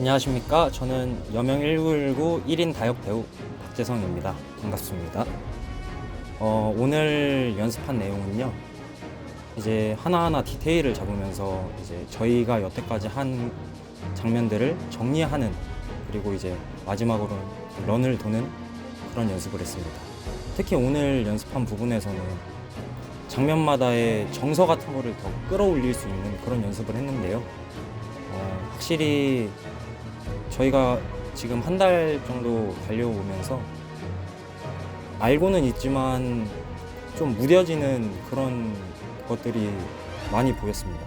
안녕하십니까. 저는 여명 1919 1인 다역 배우 박재성입니다. 반갑습니다. 어, 오늘 연습한 내용은요. 이제 하나하나 디테일을 잡으면서 이제 저희가 여태까지 한 장면들을 정리하는 그리고 이제 마지막으로 런을 도는 그런 연습을 했습니다. 특히 오늘 연습한 부분에서는 장면마다의 정서 같은 거를 더 끌어올릴 수 있는 그런 연습을 했는데요. 어, 확실히 저희가 지금 한 달 정도 달려오면서 알고는 있지만 좀 무뎌지는 그런 것들이 많이 보였습니다.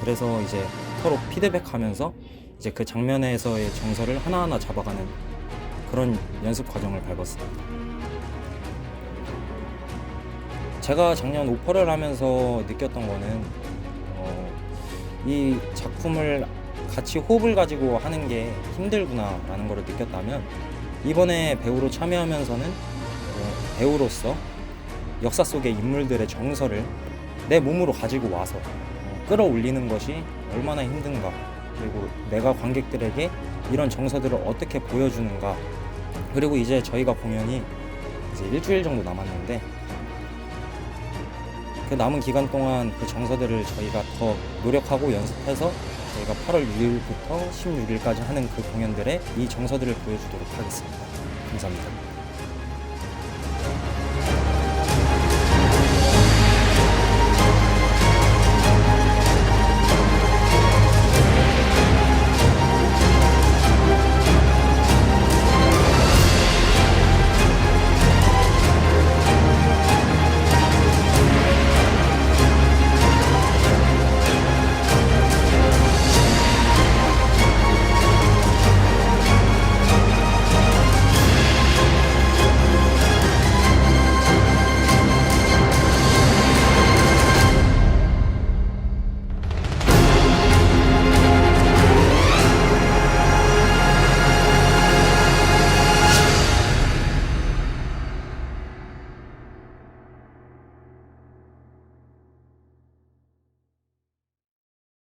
그래서 이제 서로 피드백하면서 이제 그 장면에서의 정서를 하나하나 잡아가는 그런 연습 과정을 밟았습니다. 제가 작년 오퍼를 하면서 느꼈던 거는 어, 이 작품을 같이 호흡을 가지고 하는 게 힘들구나라는 걸 느꼈다면 이번에 배우로 참여하면서는 어, 배우로서 역사 속의 인물들의 정서를 내 몸으로 가지고 와서 어, 끌어올리는 것이 얼마나 힘든가 그리고 내가 관객들에게 이런 정서들을 어떻게 보여주는가 그리고 이제 저희가 공연이 이제 일주일 정도 남았는데 그 남은 기간 동안 그 정서들을 저희가 더 노력하고 연습해서 저희가 8월 6일부터 16일까지 하는 그 공연들에 이 정서들을 보여주도록 하겠습니다. 감사합니다.